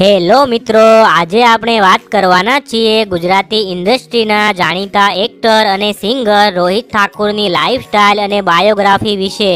Hello મિત્રો, આજે આપણે વાત કરવાના છીએ ગુજરાતી ઇન્ડસ્ટ્રીના જાણીતા એક્ટર અને સિંગર રોહિત ઠાકુરની લાઈફસ્ટાઈલ અને બાયોગ્રાફી વિશે.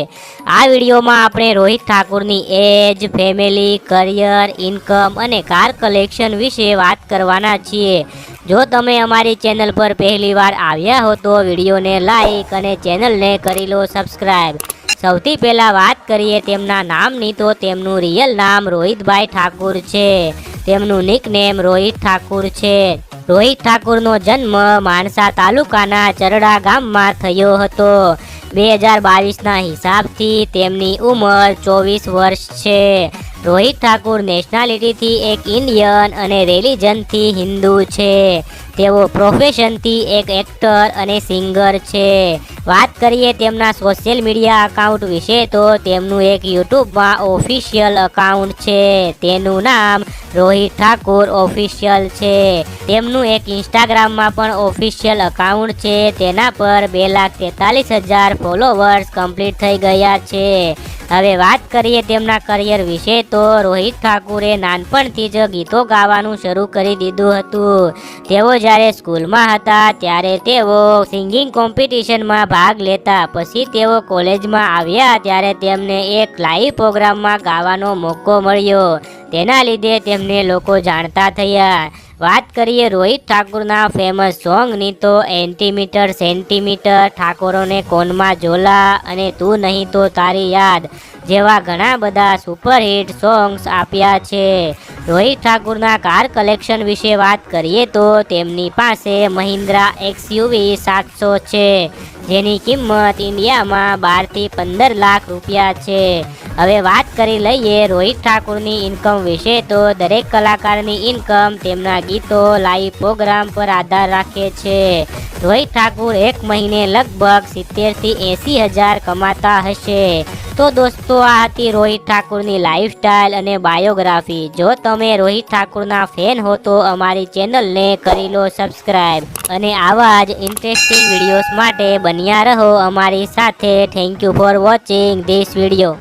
આ વિડીયોમાં આપણે રોહિત ઠાકુરની એજ, ફેમિલી, કરિયર, ઇન્કમ અને કાર કલેક્શન વિશે વાત કરવાના છીએ. જો તમે અમારી ચેનલ પર પહેલીવાર આવ્યા હો તો વિડીયોને લાઈક અને ચેનલને કરી લો સબસ્ક્રાઈબ. સૌથી પહેલા વાત કરીએ તેમના નામની, તો તેમનું રિયલ નામ રોહિતભાઈ ઠાકુર છે. તેમનું નિકનેમ રોહિત ઠાકુર છે. રોહિત ઠાકુરનો જન્મ માણસા તાલુકાના ચરડા ગામમાં થયો હતો. બે હજાર બાવીસના હિસાબથી તેમની ઉંમર ચોવીસ વર્ષ છે. રોહિત ઠાકુર નેશનાલિટીથી એક ઇન્ડિયન અને રિલિજનથી હિન્દુ છે. તેઓ પ્રોફેશનથી એક એક્ટર અને સિંગર છે. વાત કરીએ તેમના સોશિયલ મીડિયા અકાઉન્ટ વિશે તો તેમનું એક યુટ્યુબમાં ઓફિશિયલ અકાઉન્ટ છે. તેનું નામ રોહિત ઠાકુર ઓફિશિયલ છે. તેમનું એક ઇન્સ્ટાગ્રામમાં પણ ઓફિશિયલ અકાઉન્ટ છે. તેના પર બે લાખ તેતાલીસ હજાર ફોલોવર્સ કમ્પ્લીટ થઈ ગયા છે. હવે વાત કરીએ તેમના કરિયર વિશે તો રોહિત ઠાકુરે નાનપણથી જ ગીતો ગાવાનું શરૂ કરી દીધું હતું. તેઓ જ્યારે સ્કૂલમાં હતા ત્યારે તેઓ સિંગિંગ કોમ્પિટિશનમાં ભાગ લેતા. પછી તેઓ કોલેજમાં આવ્યા ત્યારે તેમને એક લાઈવ પ્રોગ્રામમાં ગાવાનો મોકો મળ્યો. તેના લીધે તેમને લોકો જાણતા થયા. વાત કરીએ રોહિત ઠાકુરના ફેમસ સોંગની તો એન્ટીમીટર સેન્ટીમીટર ઠાકોરોને કોનમાં ઝોલા અને તું નહીં તો તારી યાદ જેવા ઘણા બધા સુપરહિટ સોંગ્સ આપ્યા છે. રોહિત ઠાકુરના કાર કલેક્શન વિશે વાત કરીએ તો તેમની પાસે મહિન્દ્રા એક્સયુવી સાતસો છે. જેની કિંમત ઇન્ડિયામાં બારથી પંદર લાખ રૂપિયા છે. હવે વાત કરી લઈએ રોહિત ઠાકુરની ઇન્કમ વિશે તો દરેક કલાકારની ઇન્કમ તેમના ગીતો લાઈવ પ્રોગ્રામ પર આધાર રાખે છે. રોહિત ઠાકુર એક મહિને લગભગ સિત્તેરથી એંસી હજાર કમાતા હશે. તો દોસ્તો, આ હતી રોહિત ઠાકુરની લાઈફસ્ટાઈલ અને બાયોગ્રાફી જો તમે રોહિત ઠાકુરના ફેન હો તો અમારી ચેનલને કરી લો સબસ્ક્રાઈબ અને આવા જ ઇન્ટરેસ્ટિંગ વિડીયોઝ માટે બન્યા રહો અમારી સાથે. Thank you for watching this video